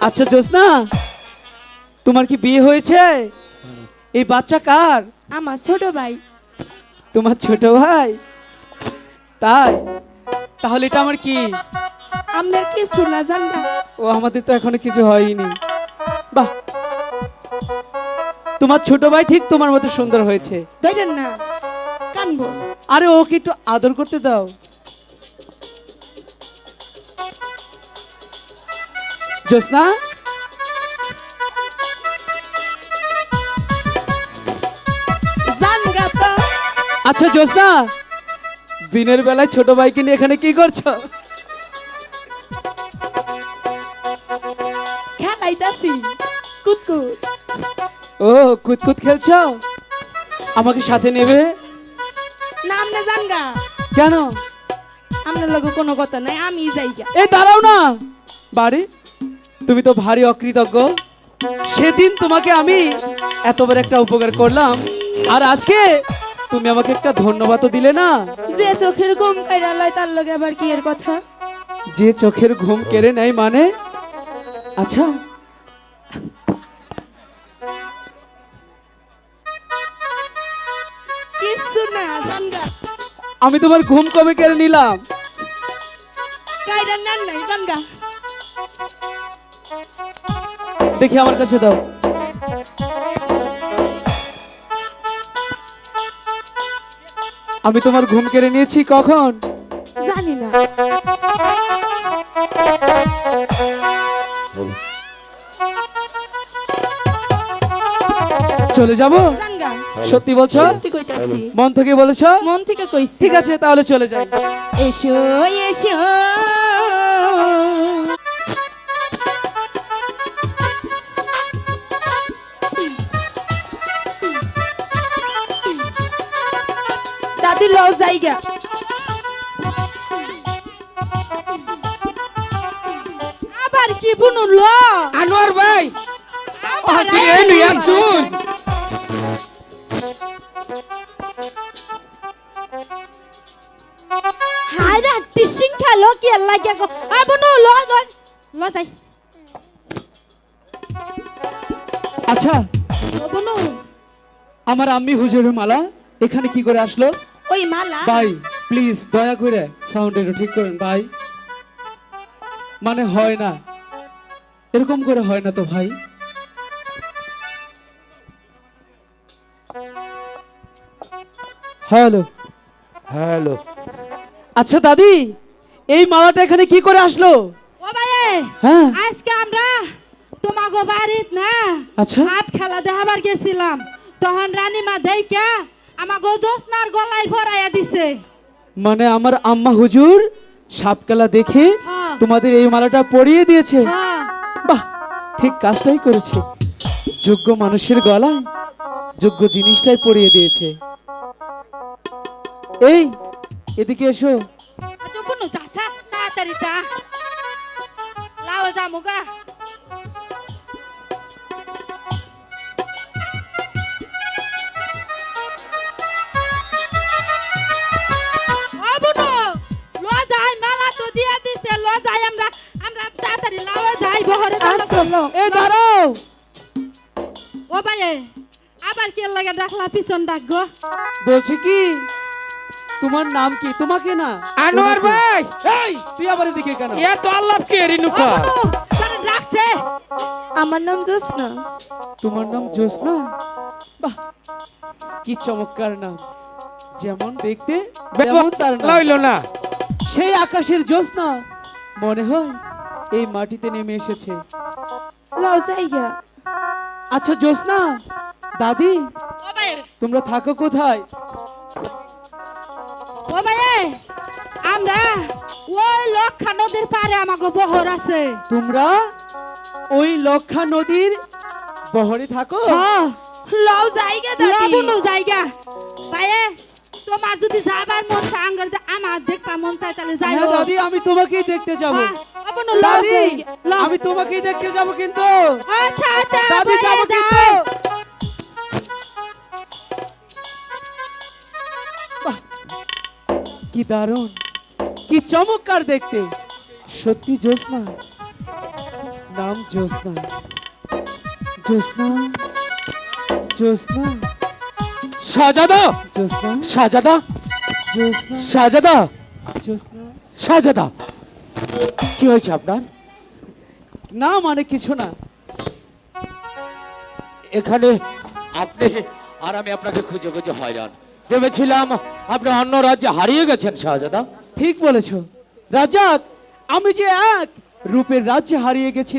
আচ্ছা জোসনা তোমার কি বিয়ে হয়েছে? এই বাচ্চা কার? আমার ছোট ভাই। তোমার ছোট ভাই? তাই? তাহলে এটা আমার কি? আপনার কিছু না জানবা ও আমাদের তো এখনও কিছু হয়নি। বাহ! তোমার ছোট ভাই ঠিক তোমার মতো সুন্দর হয়েছে। ধরেন না কানবো। আরে ওকে একটু আদর করতে দাও। তো আচ্ছা জোসনা দিনের বেলায় ছোট ভাইকে নিয়ে এখানে কি করছ? খেলাইতাছি। কুতকুত। ও কুতকুত খেলছো? আমাকে সাথে নেবে? না জানগা। কেন? আপনার লগে কোনো কথা নাই আমি যাই এই দাঁড়াও না। বাড়ি? তুমি তো ভারী অকৃতজ্ঞ। সেদিন তোমাকে আমি এত বড় একটা উপকার করলাম। আর আজকে তুমি আমাকে একটা ধন্যবাদও দিলে না। যে চোখের ঘুম কাইরা লয় তার লগে আবার কি এর কথা? যে চোখের ঘুম কেড়ে নেয় মানে? আচ্ছা। কিছু না জানগা আমি তোমার ঘুম কবে কেড়ে নিলাম? কাইরা নেন নাই জানগা দেখি আমার কাছে দাও। আমি তোমার ঘুম কেড়ে নিয়েছি কখন? জানি না। চলে যাব? সত্যি বলছো? সত্যি কইতাছি। মন থেকে বলেছ? মন থেকে কইছি। ঠিক আছে তাহলে চলে যাই। এসো এসো। দাদি লও জায়গা। আবার কি বুনু ল? আনোয়ার ভাই আবার তুই একজন। হায়রা টিসিং খেলো কি লাগিয়া গো? আ বুনু ল ল ল যাই। আচ্ছা বুনু। আমার আম্মি হুজুরের মালা এখানে কি করে আসলো? ওই মালা? ভাই প্লিজ দয়া করে সাউন্ড একটু ঠিক করেন ভাই। মানে হয় না। এরকম করে হয় না তো ভাই। হ্যালো। হ্যালো। আচ্ছা দাদি এই মালাটা এখানে কি করে আসলো? ও ভাই হ্যাঁ। আজকে আমরা তোমাগো বাড়িত না আচ্ছা। হাত খেলা দেখাবার গেছিলাম। তখন রানীমা দেইকা আমাগো জোসনার গলায় ভরাইয়া দিছে। মানে আমার আম্মা হুজুর সাপকালা দেখে হ্যাঁ। তোমাদের এই মালাটা পরিয়ে দিয়েছে। হ্যাঁ। বাহ ঠিক কাজটাই করেছে। যোগ্য মানুষের গলায় যোগ্য জিনিসটাই পরিয়ে দিয়েছে। এই এদিকে এসো। আচ্ছা বুনু যা তাড়াতাড়ি যা। লাও যা মুগা আমরা তাড়াতাড়ি লাও যাই বহরে আসলো এই দাঁড়াও ও ভাই আবার কি লাগে ডাকলা পিছন ডাক গো? বলছি কি? তোমার নাম কি? তোমাকে না? আনোয়ার ভাই! এই তুই আবার এদিকে কেন? এ তো আল্লাহ কে রিনুকা তারে ডাকছে। আমার নাম জোসনা তোমার নাম জোসনা বাহ কি চমৎকার নাম। যেমন দেখতে তেমন তার নাম। না। সেই আকাশের জ্যোৎস্না মনে হয় এই মাটিতে নেমে এসেছে। আচ্ছা জ্যোৎস্না দাদি তোমরা থাকো কোথায়? ও ভাই আমরা ওই লক্ষা নদীর পারে আমাকে বহর আছে। তোমরা ওই লক্ষা নদীর বহরে থাকো? হ্যাঁ। লাও জায়গা দাদি। লাবুনু জায়গা। ভাই তোমার যদি যাবার মন চায় আমার দেখবা মন চায় তাহলে যাই হ্যাঁ দাদি আমি তোমাকেই দেখতে যাব। আপনো লাও দাদি জায়গা লাও আমি তোমাকেই দেখতে যাব কিন্তু। আচ্ছা আচ্ছা দাদি যাব কিন্তু। কি দারুণ কি চমৎকার দেখতে। সত্যি জ্যোৎস্না নাম জ্যোৎস্না। জ্যোৎস্না জ্যোৎস্না। শাহজাদা জ্যোৎস্না। শাহজাদা জ্যোৎস্না। শাহজাদা জ্যোৎস্না। শাহজাদা কি হয়েছে আপনার? না মানে কিছু না। এখানে আপনি আর আমি আপনাকে খুঁজে খুঁজে হয়রান। ভেবেছিলাম আপনি অন্য রাজ্যে হারিয়ে গেছেন, শাহজাদা। ঠিক বলেছ। রাজা আমি যে এক রূপের রাজ্যে হারিয়ে গেছি